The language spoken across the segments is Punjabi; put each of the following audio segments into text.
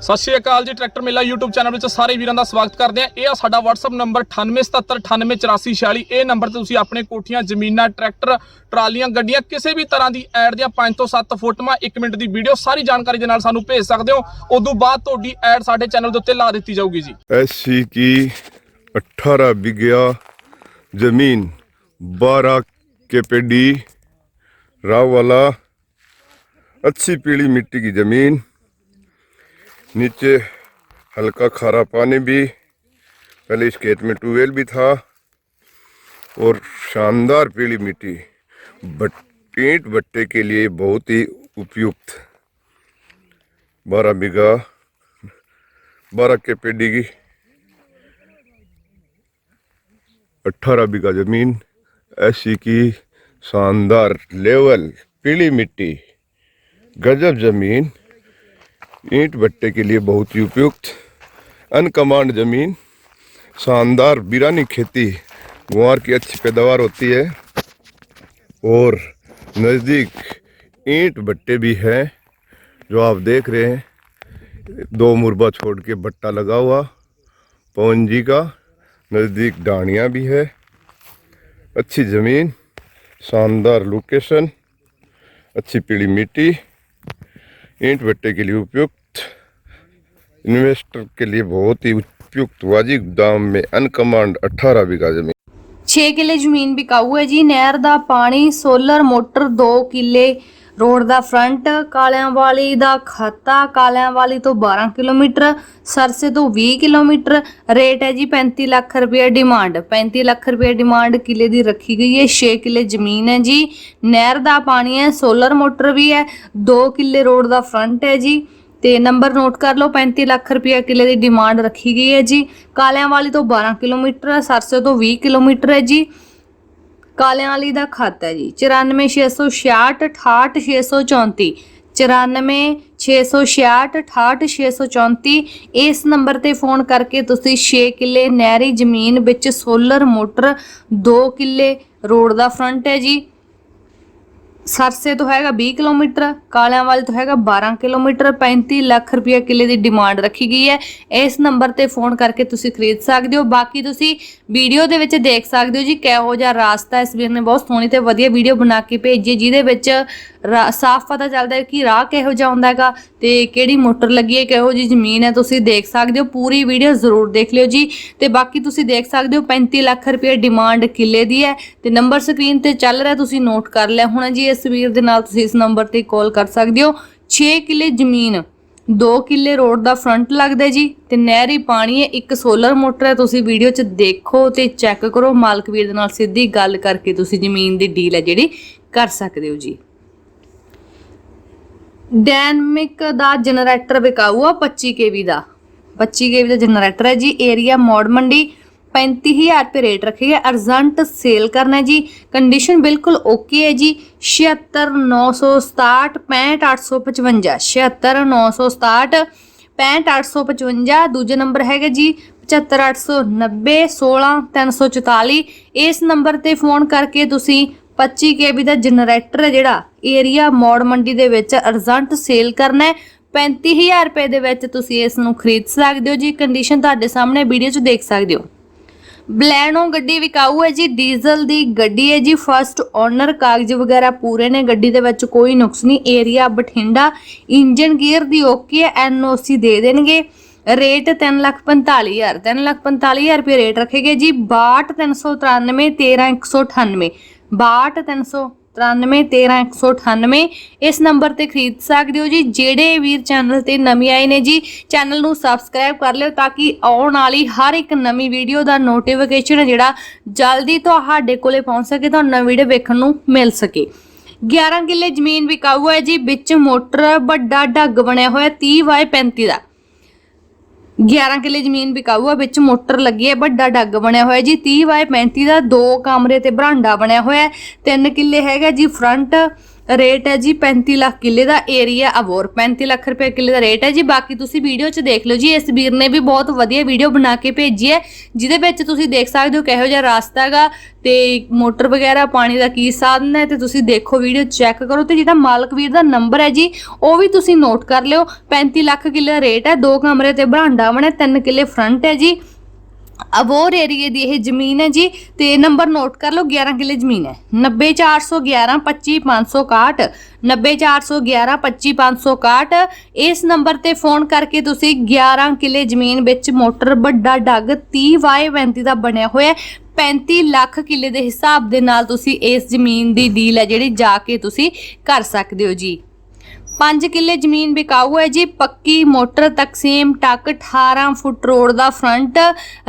ਸਤਿ ਸ਼੍ਰੀ ਅਕਾਲ ਜੀ ਟਰੈਕਟਰ ਮੇਲਾ YouTube ਚੈਨਲ ਵਿੱਚ ਸਾਰੇ ਵੀਰਾਂ ਦਾ ਸਵਾਗਤ ਕਰਦੇ ਆ ਇਹ ਆ ਸਾਡਾ WhatsApp ਨੰਬਰ 9877988446 ਇਹ ਨੰਬਰ ਤੇ ਤੁਸੀਂ ਆਪਣੇ ਕੋਠੀਆਂ ਜ਼ਮੀਨਾਂ ਟਰੈਕਟਰ ਟਰਾਲੀਆਂ ਗੱਡੀਆਂ ਕਿਸੇ ਵੀ ਤਰ੍ਹਾਂ ਦੀ ਐਡ ਦੀਆਂ 5 ਤੋਂ 7 ਫੋਟੋਆਂ 1 ਮਿੰਟ ਦੀ ਵੀਡੀਓ ਸਾਰੀ ਜਾਣਕਾਰੀ ਦੇ ਨਾਲ ਸਾਨੂੰ ਭੇਜ ਸਕਦੇ ਹੋ ਉਦੋਂ ਬਾਅਦ ਤੁਹਾਡੀ ਐਡ ਸਾਡੇ ਚੈਨਲ ਦੇ ਉੱਤੇ ਲਾ ਦਿੱਤੀ ਜਾਊਗੀ ਜੀ ऐसी की 18 बिघा जमीन 12 के पेडी राव वाला अच्छी पीली मिट्टी की जमीन नीचे हल्का खारा पानी भी, पहले इस खेत में ट्यूबवेल भी था, और शानदार पीली मिट्टी, बट ईंट भट्टे के लिए बहुत ही उपयुक्त। बारह बीघा, बारह के पेडी की अठारह बीघा ज़मीन, ऐसी की शानदार लेवल, पीली मिट्टी, गजब ज़मीन। ईंट भट्टे के लिए बहुत ही उपयुक्त। अनकमांड ज़मीन, शानदार बिरानी खेती, गुआर की अच्छी पैदावार होती है। और नज़दीक ईंट भट्टे भी हैं, जो आप देख रहे हैं। दो मुरबा छोड़ के भट्टा लगा हुआ पवन जी का। नज़दीक डाणिया भी है। अच्छी ज़मीन, शानदार लोकेशन, अच्छी पीली मिट्टी। ईंट भट्टे के लिए उपयुक्त इन्वेस्टर के लिए बहुत ही उपयुक्त वाजिब दाम में अनकमांड 18 बीघा जमीन 6 ਕਿੱਲੇ ਜ਼ਮੀਨ ਵਿਕਾਊ ਹੈ ਜੀ ਨਹਿਰ ਦਾ ਪਾਣੀ ਸੋਲਰ ਮੋਟਰ 2 ਕਿੱਲੇ ਰੋਡ ਦਾ ਫਰੰਟ ਕਾਲਿਆਂ ਵਾਲੀ ਦਾ ਖਾਤਾ ਕਾਲਿਆਂ ਵਾਲੀ ਤੋਂ 12 ਕਿਲੋਮੀਟਰ, ਸਰਸੇ ਤੋਂ 20 ਕਿਲੋਮੀਟਰ। ਰੇਟ ਹੈ ਜੀ 35 ਲੱਖ ਰੁਪਏ ਡਿਮਾਂਡ। 35 ਲੱਖ ਰੁਪਏ ਡਿਮਾਂਡ ਕਿੱਲੇ ਦੀ ਰੱਖੀ ਗਈ ਹੈ 6 ਕਿੱਲੇ ਜ਼ਮੀਨ ਹੈ ਜੀ। ਨਹਿਰ ਦਾ ਪਾਣੀ ਹੈ, ਸੋਲਰ ਮੋਟਰ ਵੀ ਹੈ 2 ਕਿੱਲੇ ਰੋਡ ਦਾ ਫਰੰਟ ਹੈ ਜੀ। ਤੇ ਨੰਬਰ ਨੋਟ ਕਰ ਲਓ 35 ਲੱਖ ਰੁਪਏ ਕਿੱਲੇ ਦੀ ਡਿਮਾਂਡ ਰੱਖੀ ਗਈ ਹੈ ਜੀ। ਕਾਲਿਆਂ ਵਾਲੀ ਤੋਂ 12 ਕਿਲੋਮੀਟਰ, ਸਰਸੇ ਤੋਂ 20 ਕਿਲੋਮੀਟਰ ਹੈ ਜੀ। ਕਾਲਿਆਂ ਵਾਲੀ ਦਾ ਖਾਤਾ ਹੈ ਜੀ। 94666 68634 94666 68634 ਇਸ ਨੰਬਰ ਤੇ ਫੋਨ ਕਰਕੇ ਤੁਸੀਂ 6 ਕਿੱਲੇ ਨਹਿਰੀ ਜ਼ਮੀਨ ਵਿੱਚ ਸੋਲਰ ਮੋਟਰ 2 ਕਿੱਲੇ ਰੋਡ ਦਾ ਫਰੰਟ ਹੈ ਜੀ। ਸਰਸੇ ਤੋਂ ਹੈਗਾ 20 ਕਿਲੋਮੀਟਰ, ਕਾਲਿਆਂਵਾਲ ਤੋਂ ਹੈਗਾ 12 ਕਿਲੋਮੀਟਰ 35 ਲੱਖ ਰੁਪਏ ਕਿੱਲੇ ਦੀ ਡਿਮਾਂਡ ਰੱਖੀ ਗਈ ਹੈ। ਇਸ ਨੰਬਰ ਤੇ ਫੋਨ ਕਰਕੇ ਤੁਸੀਂ ਖਰੀਦ ਸਕਦੇ ਹੋ। ਬਾਕੀ ਤੁਸੀਂ ਵੀਡੀਓ ਦੇ ਵਿੱਚ ਦੇਖ ਸਕਦੇ ਹੋ ਜੀ, ਕਿਹੋ ਜਿਹਾ ਰਾਸਤਾ ਇਸ ਵੀਰ ਨੇ ਬਹੁਤ ਸੋਹਣੀ ਤੇ ਵਧੀਆ ਵੀਡੀਓ ਬਣਾ ਕੇ ਭੇਜੀ ਜਿਹਦੇ ਵਿੱਚ ਸਾਫ਼ ਪਤਾ ਚੱਲਦਾ ਹੈ ਕਿ ਰਾਹ ਕਿਹੋ ਜਿਹਾ ਹੁੰਦਾ ਹੈਗਾ ਤੇ ਕਿਹੜੀ ਮੋਟਰ ਲੱਗੀ ਹੈ, ਕਿਹੋ ਜੀ ਜ਼ਮੀਨ ਹੈ, ਤੁਸੀਂ ਦੇਖ ਸਕਦੇ ਹੋ, ਪੂਰੀ ਵੀਡੀਓ ਜ਼ਰੂਰ ਦੇਖ ਲਿਓ ਜੀ। ਤੇ ਬਾਕੀ ਤੁਸੀਂ ਦੇਖ ਸਕਦੇ ਹੋ 35 ਲੱਖ ਰੁਪਏ ਡਿਮਾਂਡ ਕਿੱਲੇ ਦੀ ਹੈ ਤੇ ਨੰਬਰ ਸਕਰੀਨ ਤੇ ਚੱਲ ਰਿਹਾ, ਤੁਸੀਂ ਨੋਟ ਕਰ ਲਿਆ ਹੋਣਾ ਜੀ, ਇਸ ਵੀਰ ਦੇ ਨਾਲ ਤੁਸੀਂ ਇਸ ਨੰਬਰ ਤੇ ਕਾਲ ਕਰ ਸਕਦੇ ਹੋ। 6 ਕਿੱਲੇ ਜ਼ਮੀਨ 2 ਕਿੱਲੇ ਰੋਡ ਦਾ ਫਰੰਟ ਲੱਗਦਾ ਜੀ ਤੇ ਨਹਿਰੀ ਪਾਣੀ ਹੈ, ਇੱਕ ਸੋਲਰ ਮੋਟਰ ਹੈ, ਤੁਸੀਂ ਵੀਡੀਓ 'ਚ ਦੇਖੋ ਤੇ ਚੈੱਕ ਕਰੋ, ਮਾਲਕ ਵੀਰ ਦੇ ਨਾਲ ਸਿੱਧੀ ਗੱਲ ਕਰਕੇ ਤੁਸੀਂ ਜ਼ਮੀਨ ਦੀ ਡੀਲ ਹੈ ਜਿਹੜੀ ਕਰ ਸਕਦੇ ਹੋ ਜੀ। ਡੈਨਮਿਕ ਦਾ ਜਨਰੇਟਰ ਵਿਕਾਊ ਆ 25 kV ਦਾ। 25 kV ਦਾ ਜਨਰੇਟਰ ਹੈ ਜੀ, ਏਰੀਆ ਮੋੜ ਮੰਡੀ। 35000 ਰੁਪਏ ਰੇਟ ਰੱਖਿਆ ਅਰਜੈਂਟ ਸੇਲ ਕਰਨਾ ਹੈ ਜੀ। ਕੰਡੀਸ਼ਨ ਬਿਲਕੁਲ ਓਕੇ ਹੈ ਜੀ 76967 65855 76967 65855 ਦੂਜਾ ਨੰਬਰ ਹੈਗਾ ਜੀ 75890 16344 ਇਸ ਨੰਬਰ ਤੇ ਫੋਨ ਕਰਕੇ ਤੁਸੀਂ 25 ਕੇਬੀ ਦਾ ਜਨਰੇਟਰ ਹੈ ਜਿਹੜਾ। ਏਰੀਆ ਮੌੜ ਮੰਡੀ ਦੇ ਵਿੱਚ ਅਰਜੈਂਟ ਸੇਲ ਕਰਨਾ ਹੈ। 35000 ਰੁਪਏ ਦੇ ਵਿੱਚ ਤੁਸੀਂ ਇਸ ਨੂੰ ਖਰੀਦ ਸਕਦੇ ਹੋ ਜੀ। ਕੰਡੀਸ਼ਨ ਤੁਹਾਡੇ ਸਾਹਮਣੇ ਵੀਡੀਓ 'ਚ ਦੇਖ ਸਕਦੇ ਹੋ। ਬਲੈਨੋ ਗੱਡੀ ਵਿਕਾਊ ਹੈ ਜੀ। ਡੀਜ਼ਲ ਦੀ ਗੱਡੀ ਹੈ ਜੀ। ਫਰਸਟ ਓਨਰ ਕਾਗਜ਼ ਵਗੈਰਾ ਪੂਰੇ ਨੇ। ਗੱਡੀ ਦੇ ਵਿੱਚ ਕੋਈ ਨੁਕਸ ਨਹੀਂ। ਏਰੀਆ ਬਠਿੰਡਾ। ਇੰਜਨ ਗੀਅਰ ਦੀ ਓਕੇ ਹੈ। ਐਨਓਸੀ ਦੇ ਦੇਣਗੇ। ਰੇਟ 345000 345000 ਰੁਪਏ ਰੇਟ ਰੱਖੇਗੇ ਜੀ। 62393 13198 62393 13198 ਇਸ ਨੰਬਰ ਤੇ ਖਰੀਦ ਸਕਦੇ ਹੋ ਜੀ। ਜਿਹੜੇ ਵੀਰ ਚੈਨਲ ਤੇ ਨਵੇਂ ਆਏ ਨੇ ਜੀ, ਚੈਨਲ ਨੂੰ ਸਬਸਕ੍ਰਾਈਬ ਕਰ ਲਿਓ ਤਾਂ ਕਿ ਆਉਣ ਵਾਲੀ ਹਰ ਇੱਕ ਨਵੀਂ ਵੀਡੀਓ ਦਾ ਨੋਟੀਫਿਕੇਸ਼ਨ ਹੈ ਜਿਹੜਾ ਜਲਦੀ ਤੁਹਾਡੇ ਕੋਲੇ ਪਹੁੰਚ ਸਕੇ, ਤੁਹਾਨੂੰ ਨਵੀਂ ਵੀਡੀਓ ਵੇਖਣ ਨੂੰ ਮਿਲ ਸਕੇ। 11 ਕਿੱਲੇ ਜ਼ਮੀਨ ਵਿਕਾਊ ਹੈ ਜੀ, ਵਿੱਚ ਮੋਟਰ ਵੱਡਾ ਢੱਗ ਬਣਿਆ ਹੋਇਆ 30 ਬਾਏ 35 ਦਾ। 11 ਕਿੱਲੇ ਜ਼ਮੀਨ ਵਿਕਾਊ ਆ, ਵਿੱਚ ਮੋਟਰ ਲੱਗੀ ਹੈ ਵੱਡਾ ਡੱਗ ਬਣਿਆ ਹੋਇਆ ਜੀ 30 ਬਾਏ 35 ਦਾ ਦੋ ਕਮਰੇ ਤੇ ਬਰਾਂਡਾ ਬਣਿਆ ਹੋਇਆ ਹੈ। ਤਿੰਨ ਕਿੱਲੇ ਹੈਗਾ ਜੀ ਫਰੰਟ ਰੇਟ ਹੈ ਜੀ 35 ਲੱਖ ਕਿੱਲੇ ਦਾ ਏਰੀਆ ਅਬੋਰ 35 ਲੱਖ ਰੁਪਏ ਕਿੱਲੇ ਦਾ ਰੇਟ ਹੈ ਜੀ। ਬਾਕੀ ਤੁਸੀਂ ਵੀਡੀਓ 'ਚ ਦੇਖ ਲਓ ਜੀ। ਇਸ ਵੀਰ ਨੇ ਵੀ ਬਹੁਤ ਵਧੀਆ ਵੀਡੀਓ ਬਣਾ ਕੇ ਭੇਜੀ ਹੈ, ਜਿਹਦੇ ਵਿੱਚ ਤੁਸੀਂ ਦੇਖ ਸਕਦੇ ਹੋ ਕਿਹੋ ਜਿਹਾ ਰਸਤਾ ਹੈਗਾ ਤੇ ਮੋਟਰ ਵਗੈਰਾ ਪਾਣੀ ਦਾ ਕੀ ਸਾਧਨ ਹੈ ਤੇ ਤੁਸੀਂ ਦੇਖੋ ਵੀਡੀਓ ਚੈੱਕ ਕਰੋ ਤੇ ਜਿਹੜਾ ਮਾਲਕ ਵੀਰ ਦਾ ਨੰਬਰ ਹੈ ਜੀ, ਉਹ ਵੀ ਤੁਸੀਂ ਨੋਟ ਕਰ ਲਿਓ। 35 ਲੱਖ ਕਿੱਲੇ ਦਾ ਰੇਟ ਹੈ। ਦੋ ਕਮਰੇ ਤੇ ਬਰਾਂਡਾ ਬਣਿਆ, ਤਿੰਨ ਕਿੱਲੇ ਫਰੰਟ ਹੈ ਜੀ। ਅਬੋਰ ਏਰੀਏ ਦੀ ਇਹ ਜ਼ਮੀਨ ਹੈ ਜੀ, ਤੇ ਨੰਬਰ ਨੋਟ ਕਰ ਲਓ 11 ਕਿੱਲੇ ਜ਼ਮੀਨ ਹੈ। 90411 25561 90411 25561 ਇਸ ਨੰਬਰ ਤੇ ਫੋਨ ਕਰਕੇ ਤੁਸੀਂ 11 ਕਿੱਲੇ ਜ਼ਮੀਨ ਵਿੱਚ ਮੋਟਰ ਵੱਡਾ ਡੱਗ 30Y35 ਦਾ ਬਣਿਆ ਹੋਇਆ ਹੈ। 35 ਲੱਖ ਕਿੱਲੇ ਦੇ ਹਿਸਾਬ ਦੇ ਨਾਲ ਤੁਸੀਂ ਇਸ ਜ਼ਮੀਨ ਦੀ ਡੀਲ ਹੈ ਜਿਹੜੀ ਜਾ ਕੇ ਤੁਸੀਂ ਕਰ ਸਕਦੇ ਹੋ ਜੀ। 5 ਕਿੱਲੇ ਜ਼ਮੀਨ ਵਿਕਾਊ ਹੈ ਜੀ। ਪੱਕੀ ਮੋਟਰ ਤਕਸੀਮ ਟੱਕ 18 ਫੁੱਟ ਰੋਡ ਦਾ ਫਰੰਟ,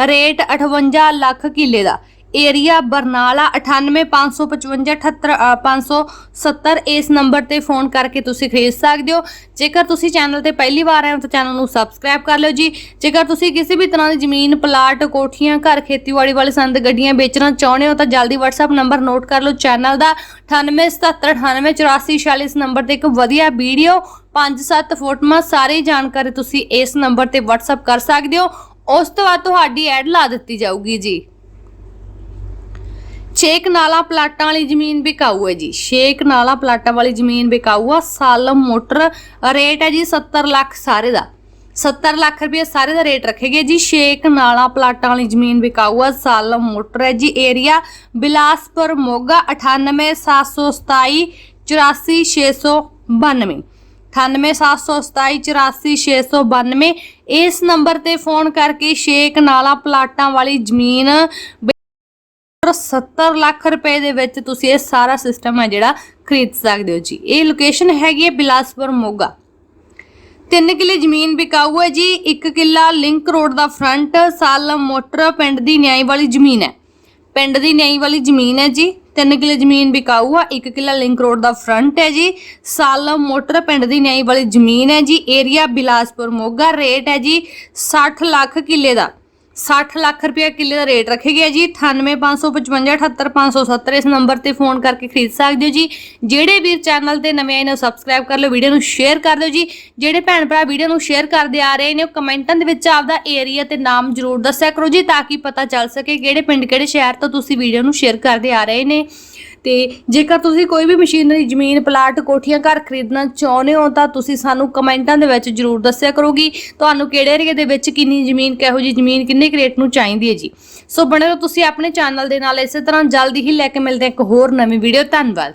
ਰੇਟ 58 ਲੱਖ ਕਿੱਲੇ ਦਾ। ਏਰੀਆ ਬਰਨਾਲਾ 9855578570 ਇਸ ਨੰਬਰ ਤੇ ਫੋਨ ਕਰਕੇ ਤੁਸੀਂ ਖਰੀਦ ਸਕਦੇ ਹੋ। ਜੇਕਰ ਤੁਸੀਂ ਚੈਨਲ ਤੇ ਪਹਿਲੀ ਵਾਰ ਆਏ ਹੋ ਤਾਂ ਚੈਨਲ ਨੂੰ ਸਬਸਕ੍ਰਾਈਬ ਕਰ ਲਿਓ ਜੀ। ਜੇਕਰ ਤੁਸੀਂ ਕਿਸੇ ਵੀ ਤਰ੍ਹਾਂ ਦੀ ਜ਼ਮੀਨ, ਪਲਾਟ, ਕੋਠੀਆਂ, ਘਰ, ਖੇਤੀਬਾੜੀ ਵਾਲੇ ਸੰਦ, ਗੱਡੀਆਂ ਵੇਚਣਾ ਚਾਹੁੰਦੇ ਹੋ ਤਾਂ ਜਲਦੀ WhatsApp ਨੰਬਰ ਨੋਟ ਕਰ ਲਓ। ਚੈਨਲ ਦਾ 9877988446 ਇਸ ਨੰਬਰ ਤੇ ਇੱਕ ਵਧੀਆ ਵੀਡੀਓ 5-7 ਫੋਟੋਆਂ, ਸਾਰੀ ਜਾਣਕਾਰੀ ਤੁਸੀਂ ਇਸ ਨੰਬਰ ਤੇ WhatsApp ਕਰ ਸਕਦੇ ਹੋ। ਉਸ ਤੋਂ ਬਾਅਦ ਤੁਹਾਡੀ ਐਡ ਲਾ ਦਿੱਤੀ ਜਾਊਗੀ ਜੀ। ਛੇਕ ਨਾਲਾ ਪਲਾਟਾਂ ਵਾਲੀ ਜ਼ਮੀਨ ਵਿਕਾਊ ਹੈ ਜੀ। ਛੇਕ ਨਾਲਾ ਪਲਾਟਾਂ ਵਾਲੀ ਜ਼ਮੀਨ ਵਿਕਾਊ ਆ। ਸਾਲਮ ਮੋਟਰ ਰੇਟ ਹੈ ਜੀ 70 ਲੱਖ ਸਾਰੇ ਦਾ। 70 ਲੱਖ ਰੁਪਏ ਸਾਰੇ ਦਾ ਰੇਟ ਰੱਖੇਗੇ ਜੀ। ਛੇਕ ਨਾਲਾ ਪਲਾਟਾਂ ਵਾਲੀ ਜ਼ਮੀਨ ਵਿਕਾਊ ਆ। ਸਾਲਮ ਮੋਟਰ ਹੈ ਜੀ ਏਰੀਆ ਬਿਲਾਸਪੁਰ ਮੋਗਾ 98727 84692 9877284692 ਇਸ ਨੰਬਰ ਤੇ ਫੋਨ ਕਰਕੇ ਛੇਕ ਨਾਲਾ ਪਲਾਟਾਂ ਵਾਲੀ ਜ਼ਮੀਨ 70 ਲੱਖ ਰੁਪਏ ਦੇ ਵਿੱਚ ਤੁਸੀਂ ਇਹ ਸਾਰਾ ਸਿਸਟਮ ਹੈ ਜਿਹੜਾ ਖਰੀਦ ਸਕਦੇ ਹੋ ਜੀ। ਇਹ ਲੋਕੇਸ਼ਨ ਹੈਗੀ ਹੈ ਬਿਲਾਸਪੁਰ ਮੋਗਾ। ਤਿੰਨ ਕਿੱਲੇ ਜ਼ਮੀਨ ਵਿਕਾਊ ਹੈ ਜੀ। ਇੱਕ ਕਿੱਲਾ ਲਿੰਕ ਰੋਡ ਦਾ ਫਰੰਟ ਸਾਲਮ ਮੋਟਰ ਪਿੰਡ ਦੀ ਨਿਆਈ ਵਾਲੀ ਜ਼ਮੀਨ ਹੈ। ਪਿੰਡ ਦੀ ਨਿਆਈ ਵਾਲੀ ਜ਼ਮੀਨ ਹੈ ਜੀ। ਤਿੰਨ ਕਿੱਲੇ ਜ਼ਮੀਨ ਵਿਕਾਊ ਆ, ਇੱਕ ਕਿੱਲਾ ਲਿੰਕ ਰੋਡ ਦਾ ਫਰੰਟ ਹੈ ਜੀ। ਸਾਲਮ ਮੋਟਰ ਪਿੰਡ ਦੀ ਨਿਆਈ ਵਾਲੀ ਜ਼ਮੀਨ ਹੈ ਜੀ। ਏਰੀਆ ਬਿਲਾਸਪੁਰ ਮੋਗਾ ਰੇਟ ਹੈ ਜੀ 60 ਲੱਖ ਕਿੱਲੇ ਦਾ। 60 ਲੱਖ ਰੁਪਏ ਕਿੱਲੇ ਦਾ ਰੇਟ ਰੱਖੇ ਗਿਆ ਜੀ। 9855578570 ਇਸ ਨੰਬਰ ਤੇ ਫੋਨ ਕਰਕੇ ਖਰੀਦ ਸਕਦੇ ਹੋ ਜੀ। ਜਿਹੜੇ ਵੀਰ ਚੈਨਲ ਤੇ ਨਵੇਂ ਆਏ ਨੇ ਸਬਸਕ੍ਰਾਈਬ ਕਰ ਲਓ, ਵੀਡੀਓ ਨੂੰ ਸ਼ੇਅਰ ਕਰ ਦਿਓ ਜੀ। ਜਿਹੜੇ ਭੈਣ ਭਰਾ ਵੀਡੀਓ ਨੂੰ ਸ਼ੇਅਰ ਕਰਦੇ ਆ ਰਹੇ ਨੇ, ਉਹ ਕਮੈਂਟਾਂ ਦੇ ਵਿੱਚ ਆਪਦਾ ਏਰੀਆ ਤੇ ਨਾਮ ਜ਼ਰੂਰ ਦੱਸਿਆ ਕਰੋ ਜੀ, ਤਾਂ ਕਿ ਪਤਾ ਚੱਲ ਸਕੇ ਕਿਹੜੇ ਪਿੰਡ, ਕਿਹੜੇ ਸ਼ਹਿਰ ਤੋਂ ਤੁਸੀਂ ਵੀਡੀਓ ਨੂੰ ਸ਼ੇਅਰ ਕਰਦੇ ਆ ਰਹੇ ਨੇ। ਤੇ ਜੇਕਰ ਤੁਸੀਂ ਕੋਈ ਵੀ ਮਸ਼ੀਨਰੀ, ਜ਼ਮੀਨ, ਪਲਾਟ, ਕੋਠੀਆਂ, ਘਰ ਖਰੀਦਣਾ ਚਾਹੁੰਦੇ ਹੋ, ਤਾਂ ਤੁਸੀਂ ਸਾਨੂੰ ਕਮੈਂਟਾਂ ਦੇ ਵਿੱਚ ਜਰੂਰ ਦੱਸਿਆ ਕਰੋਗੀ ਤੁਹਾਨੂੰ ਕਿਹੜੇ ਏਰੀਏ ਦੇ ਵਿੱਚ ਕਿੰਨੀ ਜ਼ਮੀਨ, ਕਿਹੋ ਜੀ ਜ਼ਮੀਨ, ਕਿੰਨੇ ਕੁ ਰੇਟ ਨੂੰ ਚਾਹੀਦੀ ਹੈ ਜੀ। ਸੋ ਬਣੇ ਰਹੋ ਤੁਸੀਂ ਆਪਣੇ ਚੈਨਲ ਦੇ ਨਾਲ, ਇਸੇ ਤਰ੍ਹਾਂ ਜਲਦੀ ਹੀ ਲੈ ਕੇ ਮਿਲਦੇ ਇੱਕ ਹੋਰ ਨਵੀਂ ਵੀਡੀਓ ਧੰਨਵਾਦ।